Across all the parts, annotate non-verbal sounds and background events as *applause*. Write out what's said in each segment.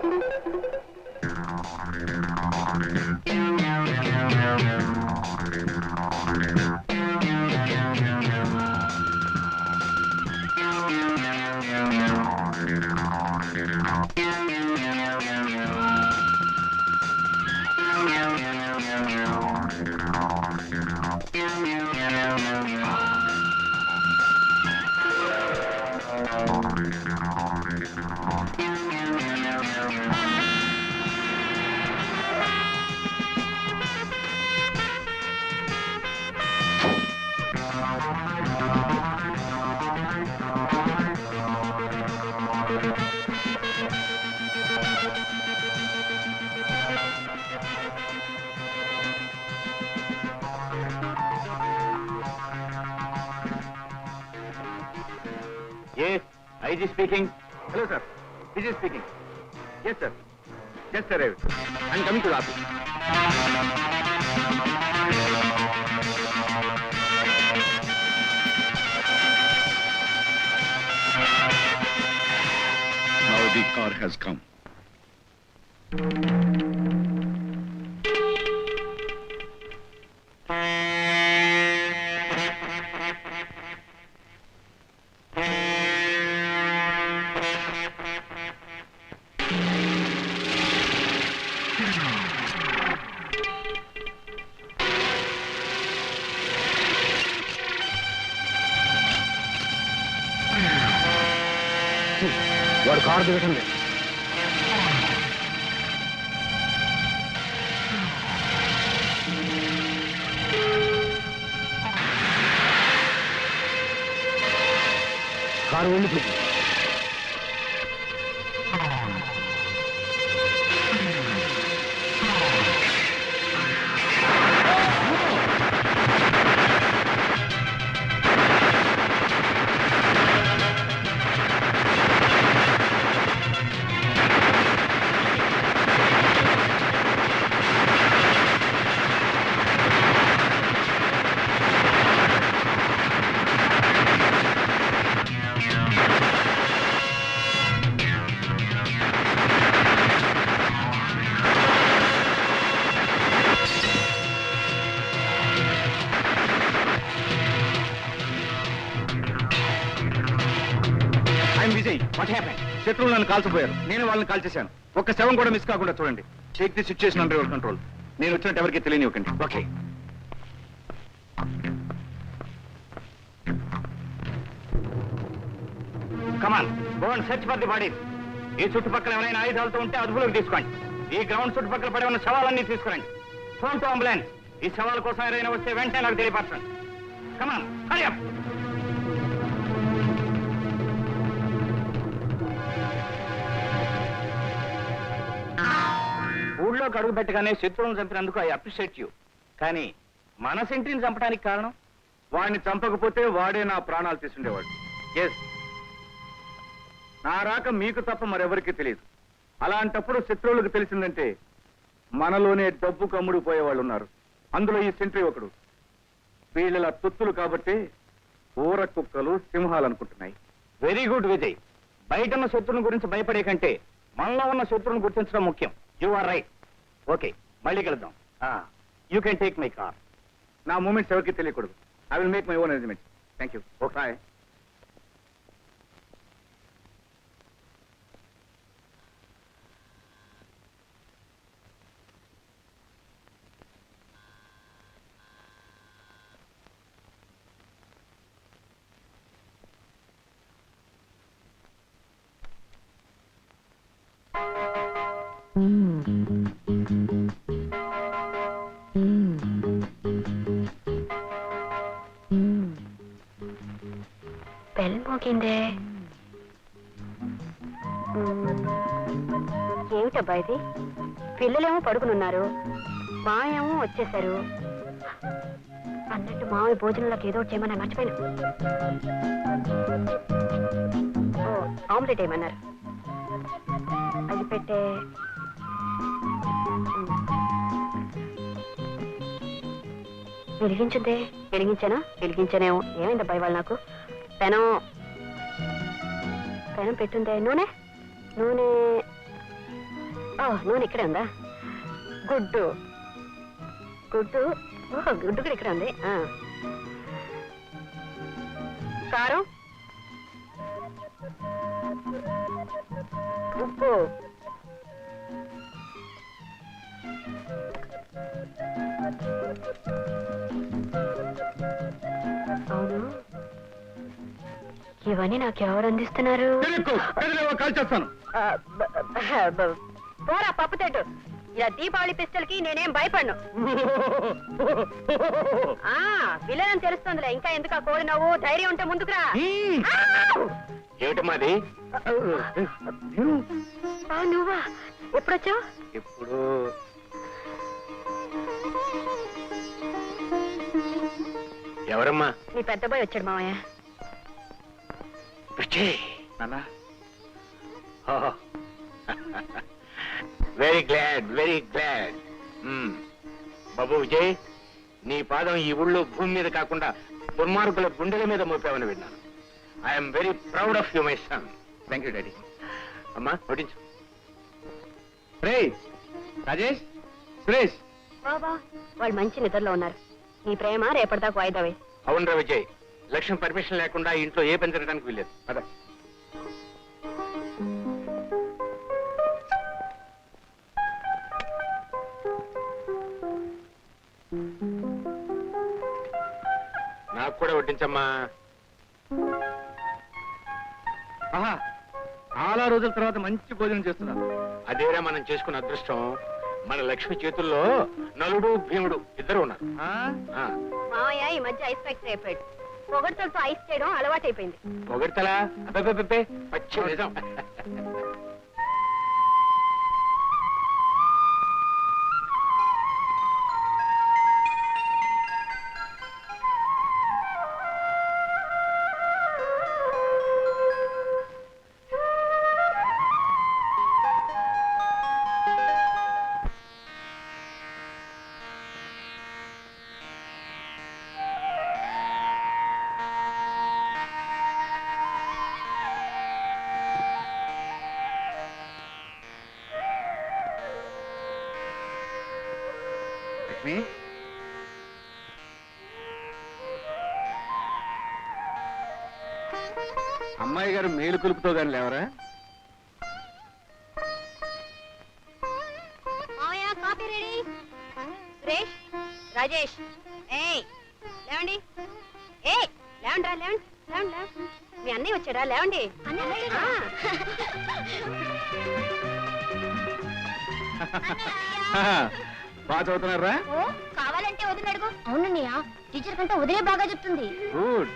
Thank you. IG speaking. Hello, sir. Vijay speaking. Yes, sir. Just arrived. I'm coming to the office. Now the car has come. Car దిగటం car వెళ్ళిపోయింది. శత్రువులు నన్ను కాల్చిపోయారు. నేను వాళ్ళని కాల్చేశాను. ఒక్క శవం కూడా మిస్ కాకుండా చూడండి. Take the situation under your control నేను వచ్చినట్టు ఎవరికి తెలియనివ్వకండి. Okay come on gone search for the body ఈ చుట్టుపక్కల ఎవరైనా ఆయుధాలతో ఉంటే అదుపులోకి తీసుకోండి. ఈ గ్రౌండ్ చుట్టుపక్కల పడి ఉన్న శవాలన్నీ తీసుకురండి. ఫోన్ టు అంబులెన్స్ ఈ సవాల్ కోసం ఎవరైనా వస్తే వెంటనే నాకు తెలియపరచండి. కమాన్ హరి అప్ అడుగు పెట్టగానే శత్రువులను చంపినందుకు ఐ అప్రిషియేట్ యూ. కానీ మన సెంట్రీని చంపడానికి కారణం? వాడిని చంపకపోతే వాడే నా ప్రాణాలు తీసుండేవాడు. ఎస్ నా రాక మీకు తప్ప మరెవరికి తెలియదు. అలాంటప్పుడు శత్రువులకు తెలిసిందంటే మనలోనే డబ్బు కమ్ముడు పోయేవాళ్ళు ఉన్నారు. అందులో ఈ సెంట్రీ ఒకడు. వీళ్ళ తుత్తులు కాబట్టి ఊర కుక్కలు సింహాలు అనుకుంటున్నాయి వెరీ గుడ్ విజయ్ బయట ఉన్న శత్రువుని గురించి భయపడే కంటే మనలో ఉన్న శత్రువుని గుర్తించడం ముఖ్యం. యు ఆర్ రైట్ ఓకే మళ్ళీ కలుద్దాం. You can take my car నా మూమెంట్స్ ఎవరికి తెలియకూడదు. I will make my own arrangement thank you okay bell ఏమిటబ్బా పిల్లలేమో పడుకునున్నారు. మాయేమో వచ్చేసారు అన్నట్టు మామూలు భోజనంలోకి ఏదో ఒకటి చేయమని మర్చిపోయాను. ఓ ఆమ్లెట్ ఏమన్నారు అది పెట్టే వెలిగించిందే వెలిగించానా? వెలిగించానేమో. ఏమైంది అబ్బాయి వాళ్ళు నాకు? పెనం పెనం పెట్టుందే. నూనె? నూనె నూనె ఇక్కడే ఉందా? గుడ్డు. గుడ్డు? గుడ్డు కూడా ఇక్కడ ఉంది. కారం? ఉప్పు. అవును. ఇవన్నీ నాకు ఎవరు అందిస్తున్నారు? పోరా పప్పు తెట్టు ఇలా దీపావళి పిస్టల్కి నేనేం భయపడను. ఆ విలన్ తెలుస్తుందిలే. ఇంకా ఎందుకు ఆ కోడి నవ్వు? ధైర్యం ఉంటే ముందుకురా. ఆవ్! ఏమిటి మాది? ఆ, నువ్వా? ఎప్పుడొచ్చావు? ఇప్పుడు ఎవరమ్మా? నీ పెద్ద బాయ్ వచ్చాడు మామయ్య నాన్న. వెరీ గ్లాడ్ వెరీ గ్లాడ్ బాబు విజయ్ నీ పాదం ఈ ఊళ్ళో భూమి మీద కాకుండా దుర్మార్గుల గుండెల మీద మోపావని విన్నాను. I'm very proud of you my son thank you daddy అమ్మా వడ్డించు. రే రాజేష్ సురేష్. బాబా వాళ్ళు మంచి నిద్రలో ఉన్నారు. నీ ప్రేమ రేపటిదాకా వాయిదా వేయి అవునరా విజయ్ లక్ష్యం పర్మిషన్ లేకుండా ఇంట్లో ఏ పని జరగడానికి వీల్లేదు. అదే ఆహా చాలా రోజుల తర్వాత మంచి భోజనం చేస్తున్నాను అదేరా మనం చేసుకున్న అదృష్టం. మన లక్ష్మి చేతుల్లో నలుడు భీముడు ఇద్దరు ఉన్నారు. ఆ. మామయ్య ఈ మధ్య ఐస్ ఫ్యాక్టరీ అయిపోయాడు. పొగడ్తలతో ఐస్ చేయడం అలవాటైపోయింది. పొగడతలా? పచ్చి నిజం. లక్ష్మి అమ్మాయి గారు మేలు కులుపుతో గాని లేవరా? మామయ్య కాఫీ రెడీ. సురేష్ రాజేష్. ఏయ్ లేవండి. ఏయ్ లేవండి రా లేవండి లేవండి లేవండి. మీ అన్నయ్య వచ్చాడా? లేవండి. *laughs* బాగా చదువుతున్నారా? ఓ కావాలంటే వదిన అడుగు. అవునన్నయ్య టీచర్ కంటే వదిలే బాగా చెప్తుంది. గుడ్.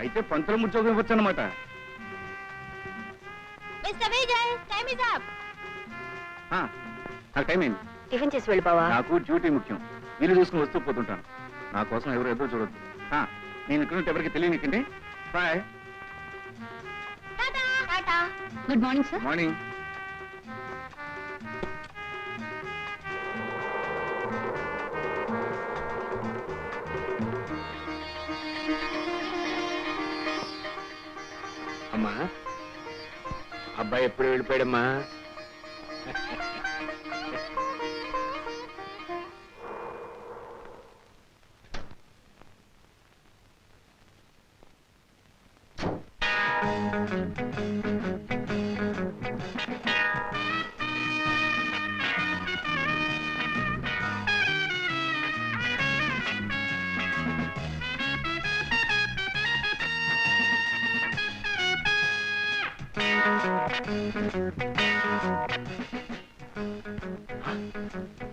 అయితే పంతుల ముచ్చోగం ఇవ్వచ్చు అనమాట mister Vijay time is up. నాకు టైం అయింది. టిఫిన్ చేసి వెళ్ళి బావా. నాకు డ్యూటీ ముఖ్యం. వీలు చూసుకుని వస్తూ పోతుంటాను. నా కోసం ఎవరు ఎదురు చూడొద్దు. ఆ, నేను ఇక్కడ ఉంటే ఎవరికి తెలియనికండి bye. Tata. Good morning sir. Morning. అబ్బాయి ఎప్పుడు వెళ్ళిపోయాడమ్మా?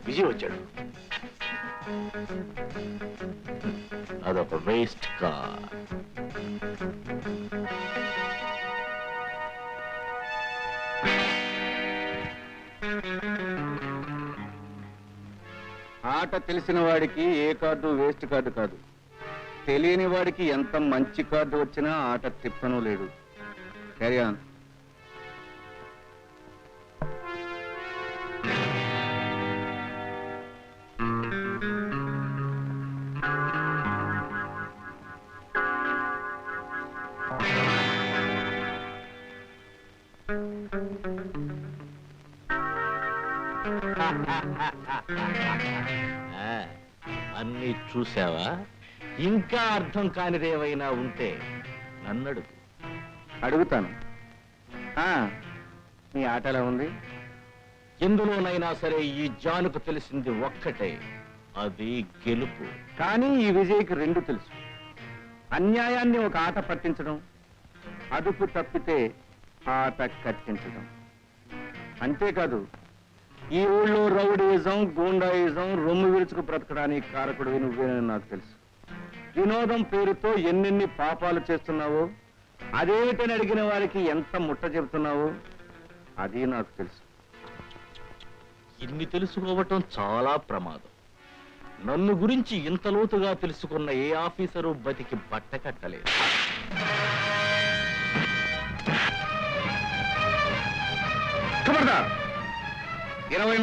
విజయ్ వచ్చాడు. అదొక వేస్ట్ కార్. ఆట తెలిసిన వాడికి ఏ కార్డు వేస్ట్ కార్డు కాదు. తెలియని వాడికి ఎంత మంచి కార్డు వచ్చినా ఆట తిప్పను లేడు క్యారీ ఆన్ అన్నీ చూసావా? ఇంకా అర్థం కానిదేమైనా ఉంటే నన్నడుగు. అడుగుతాను. ఆ, మీ ఆట ఎలా ఉంది? ఎందులోనైనా సరే ఈ జానుకు తెలిసింది ఒక్కటే అది గెలుపు. కానీ ఈ విజయ్కి రెండు తెలుసు. అన్యాయాన్ని ఒక ఆట పట్టించడం అదుపు తప్పితే ఆట కట్టించడం. అంతేకాదు ఈ ఊళ్ళో రౌడీయిజం గూండాయిజం రొమ్ము విరుచుకు బ్రతకడానికి కారకుడు నువ్వేనని నాకు తెలుసు. వినోదం పేరుతో ఎన్నెన్ని పాపాలు చేస్తున్నావో అదేమిటని అడిగిన వారికి ఎంత ముట్ట చెబుతున్నావో అది నాకు తెలుసు. ఇన్ని తెలుసుకోవటం చాలా ప్రమాదం. నన్ను గురించి ఇంత లోతుగా తెలుసుకున్న ఏ ఆఫీసరు బతికి బట్ట కట్టలేదు.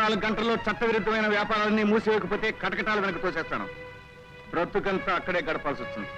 నాలుగు గంటల్లో చట్టవిరుద్ధమైన వ్యాపారాన్ని మూసివేయకపోతే కటకటాలు వెనక తోసేస్తాను. బ్రతుకంతా అక్కడే గడపాల్సి వస్తుంది.